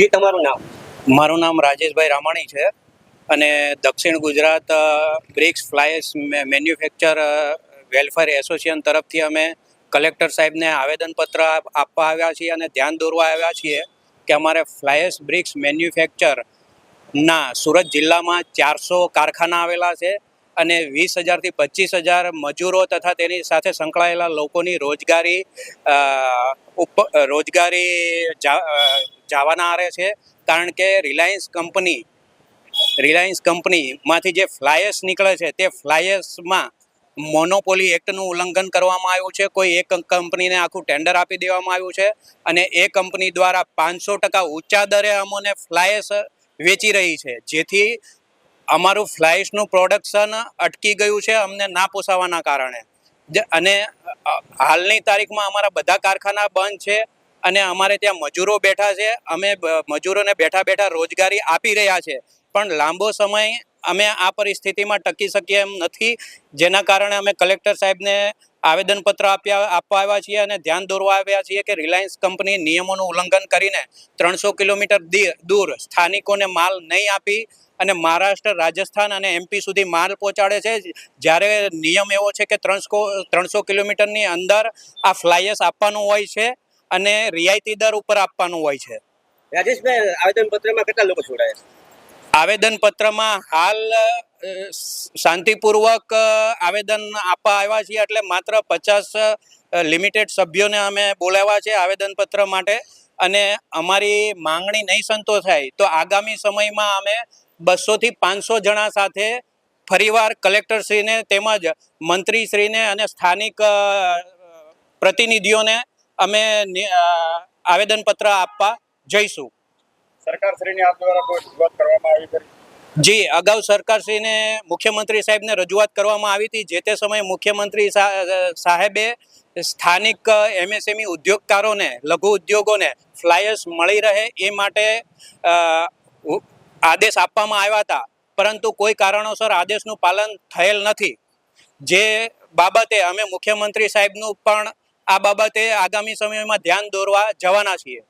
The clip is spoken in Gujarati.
જી, તમારું નામ? મારું નામ રાજેશભાઈ રામાણી છે અને દક્ષિણ ગુજરાત બ્રિક્સ ફ્લાયર્સ મે- મેન્યુફેક્ચર વેલફેર એસોસિએશન તરફથી અમે કલેક્ટર સાહેબને આવેદનપત્ર આપવા આવ્યા છીએ અને ધ્યાન દોરવા આવ્યા છીએ કે અમારે ફ્લાયર્સ બ્રિક્સ મેન્યુફેક્ચર ના સુરત જિલ્લામાં ચારસો કારખાના આવેલા છે અને વીસ હજારથી પચીસ હજાર મજૂરો તથા તેની સાથે સંકળાયેલા લોકોની રોજગારી રોજગારી જવાના આરે છે, કારણ કે રિલાયન્સ કંપની, રિલાયન્સ કંપનીમાંથી જે ફ્લાયર્સ નીકળે છે, તે ફ્લાયર્સમાં મોનોપોલી એક્ટનું ઉલ્લંઘન કરવામાં આવ્યું છે. કોઈ એક કંપનીને આખું ટેન્ડર આપી દેવામાં આવ્યું છે અને એ કંપની દ્વારા પાંચસો ટકા ઊંચા દરે અમોને ફ્લાયર્સ વેચી રહી છે. જેથી અમારું ફ્લાયર્સનું પ્રોડક્શન અટકી ગયું છે અમને ના પોસાવાના કારણે. અને હાલની તારીખમાં અમારા બધા કારખાના બંધ છે. અને અમારે ત્યાં મજૂરો બેઠા છે. અમે મજૂરોને બેઠા બેઠા રોજગારી આપી રહ્યા છે. પણ લાંબો સમય અમે આ પરિસ્થિતિમાં ટકી શકીએ એમ નથી. જેના કારણે અમે કલેક્ટર સાહેબને આવેદનપત્ર આપ્યા, આપવા આવ્યા છીએ અને ધ્યાન દોરવા આવ્યા છીએ કે રિલાયન્સ કંપની નિયમોનું ઉલ્લંઘન કરીને ત્રણસો કિલોમીટર દૂર સ્થાનિકોને માલ નહીં આપી અને મહારાષ્ટ્ર, રાજસ્થાન અને એમપી સુધી માલ પહોંચાડે છે. જ્યારે નિયમ એવો છે કે ત્રણસો ત્રણસો કિલોમીટરની અંદર આ ફ્લાયસ આપવાનું હોય છે. અને રિયાયતી દર ઉપર આપવાનું હોય છે. રાજેશભાઈ આવેદન પત્રમાં કેટલા લોકો જોડાયા આવેદનપત્રમાં હાલ શાંતિપૂર્વક આવેદન આપવા આવ્યા છીએ એટલે માત્ર પચાસ લિમિટેડ સભ્યોને અમે બોલાવ્યા છે આવેદનપત્ર માટે. અને અમારી માંગણી નહીં સંતોષાય તો આગામી સમયમાં અમે બસોથી પાંચસો જણા સાથે ફરીવાર કલેક્ટરશ્રીને તેમજ મંત્રીશ્રીને અને સ્થાનિક પ્રતિનિધિઓને અમે આવેદનપત્ર આપવા જઈશું. સરકાર શ્રીની દ્વારા કોઈ રજૂઆત કરવામાં આવી ખરી? જી અગાઉ સરકારશ્રીને મુખ્યમંત્રી સાહેબને રજૂઆત કરવામાં આવી હતી. જે તે સમયે મુખ્યમંત્રી સાહેબે સ્થાનિક એમએસએમઈ ઉદ્યોગકારોને લઘુ ઉદ્યોગોને ફ્લાયર્સ મળી રહે એ માટે આદેશ આપવામાં આવ્યા હતા. પરંતુ કોઈ કારણોસર આદેશનું પાલન થયેલ નથી. જે બાબતે અમે મુખ્યમંત્રી સાહેબનું પણ આ બાબતે આગામી સમયમાં ધ્યાન દોરવા જવાના છીએ.